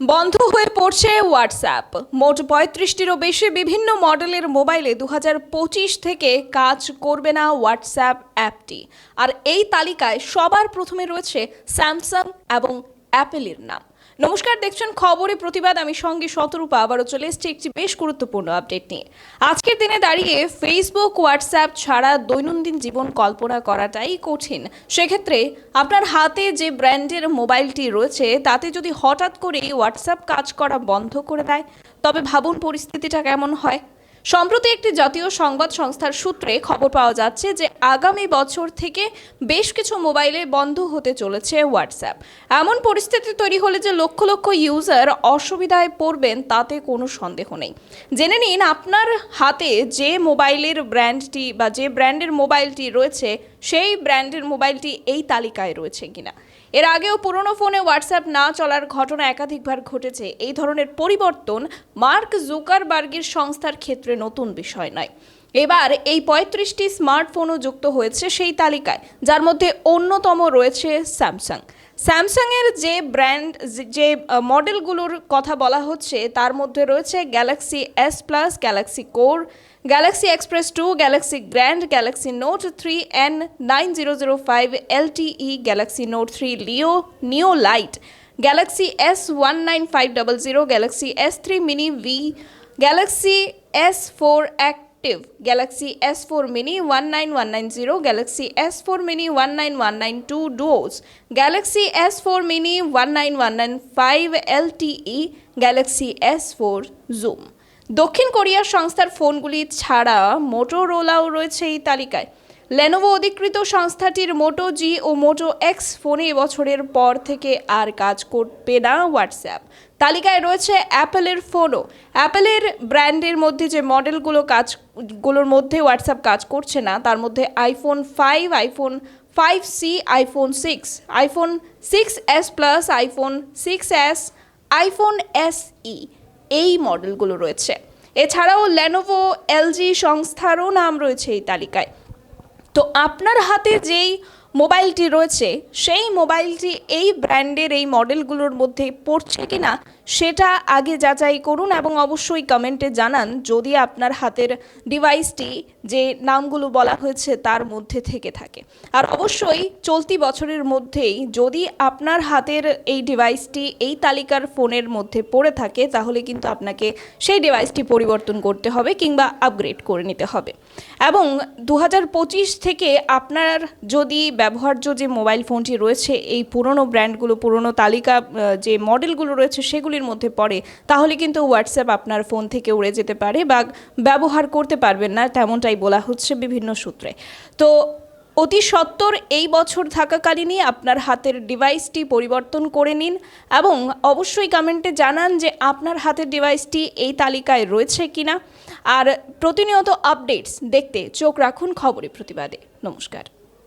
বন্ধ হয়ে পড়ছে হোয়াটসঅ্যাপ মোট পঁয়ত্রিশটিরও বেশি বিভিন্ন মডেলের মোবাইলে দু হাজার পঁচিশ থেকে কাজ করবে না হোয়াটসঅ্যাপ অ্যাপটি। আর এই তালিকায় সবার প্রথমে রয়েছে স্যামসাং এবং অ্যাপেলের নাম। নমস্কার, দেখছেন খবরে প্রতিবাদ। আমি সঙ্গে শতরূপা। আবারও চলে এসেছি একটি বেশ গুরুত্বপূর্ণ আপডেট নিয়ে। আজকের দিনে দাঁড়িয়ে ফেসবুক হোয়াটসঅ্যাপ ছাড়া দৈনন্দিন জীবন কল্পনা করাটাই কঠিন। সেক্ষেত্রে আপনার হাতে যে ব্র্যান্ডের মোবাইলটি রয়েছে, তাতে যদি হঠাৎ করে হোয়াটসঅ্যাপ কাজ করা বন্ধ করে দেয়, তবে ভাবুন পরিস্থিতিটা কেমন হয়? সম্প্রতি একটি জাতীয় সংবাদ সংস্থার সূত্রে খবর পাওয়া যাচ্ছে যে আগামী বছর থেকে বেশ কিছু মোবাইলে বন্ধ হতে চলেছে হোয়াটসঅ্যাপ। এমন পরিস্থিতি তৈরি হলে যে লক্ষ লক্ষ ইউজার অসুবিধায় পড়বেন তাতে কোনো সন্দেহ নেই। জেনে নিন আপনার হাতে যে মোবাইলের ব্র্যান্ডটি বা যে ব্র্যান্ডের মোবাইলটি রয়েছে, সেই ব্র্যান্ডের মোবাইলটি এই তালিকায় রয়েছে কিনা। এর আগেও পুরনো ফোনে হোয়াটসঅ্যাপ না চলার ঘটনা একাধিকবার ঘটেছে। এই ধরনের পরিবর্তন মার্ক জুকারবার্গের সংস্থার ক্ষেত্রে নতুন বিষয় নয়। এবার এই পঁয়ত্রিশটি স্মার্টফোনও যুক্ত হয়েছে সেই তালিকায়, যার মধ্যে অন্যতম রয়েছে স্যামসাং। স্যামসাংয়ের যে ব্র্যান্ড, যে মডেলগুলোর কথা বলা হচ্ছে, তার মধ্যে রয়েছে Galaxy S plus, Galaxy core, Galaxy express two, Galaxy grand, Galaxy note three, N nine zero zero five, LTE, Galaxy note three Leo, neo light, Galaxy S one nine five double zero, Galaxy S three mini V, Galaxy S four active Galaxy S four mini one nine one nine zero Galaxy S four mini one nine one nine two duos Galaxy S four mini one nine one nine five LTE Galaxy S four zoom দক্ষিণ কোরিয়ার সংস্থার ফোনগুলি ছাড়া মোটোরোলাও রয়েছে এই তালিকায়। Lenovo অধিকৃত সংস্থাটির মোটো জি ও মোটো x ফোনে এবছরের পর থেকে আর কাজ করবে না হোয়াটসঅ্যাপ তালিকায় রয়েছে অ্যাপেলের ফোনও। অ্যাপেলের ব্র্যান্ডের মধ্যে যে মডেলগুলো কাজগুলোর মধ্যে হোয়াটসঅ্যাপ কাজ করছে না, তার মধ্যে iPhone five iPhone five C iPhone six iPhone six S plus iPhone six S iPhone S E এই মডেলগুলো রয়েছে। এছাড়াও লেনোভো এলজি সংস্থারও নাম রয়েছে এই তালিকায়। তো আপনার হাতে যেই মোবাইলটি রয়েছে, সেই মোবাইলটি এই ব্র্যান্ডের এই মডেলগুলোর মধ্যে পড়ছে কিনা সেটা আগে যাচাই করুন এবং অবশ্যই কমেন্টে জানান যদি আপনার হাতের ডিভাইসটি যে নামগুলো বলা হয়েছে তার মধ্যে থেকে থাকে। আর অবশ্যই চলতি বছরের মধ্যেই যদি আপনার হাতের এই ডিভাইসটি এই তালিকার ফোনের মধ্যে পড়ে থাকে, তাহলে কিন্তু আপনাকে সেই ডিভাইসটি পরিবর্তন করতে হবে কিংবা আপগ্রেড করে নিতে হবে। এবং দু হাজার পঁচিশ থেকে আপনার যদি ব্যবহার্য যে মোবাইল ফোনটি রয়েছে, এই পুরনো ব্র্যান্ডগুলো, পুরনো তালিকা যে মডেলগুলো রয়েছে সেগুলির মধ্যে পড়ে, তাহলে কিন্তু হোয়াটসঅ্যাপ আপনার ফোন থেকে উড়ে যেতে পারে বা ব্যবহার করতে পারবেন না, তেমনটাই বলা হচ্ছে বিভিন্ন সূত্রে। তো অতি সত্বর এই বছর থাকাকালীনই আপনার হাতের ডিভাইসটি পরিবর্তন করে নিন এবং অবশ্যই কমেন্টে জানান যে আপনার হাতের ডিভাইসটি এই তালিকায় রয়েছে কিনা। আর প্রতিনিয়ত আপডেটস দেখতে চোখ রাখুন খবরে প্রতিবাদে। নমস্কার।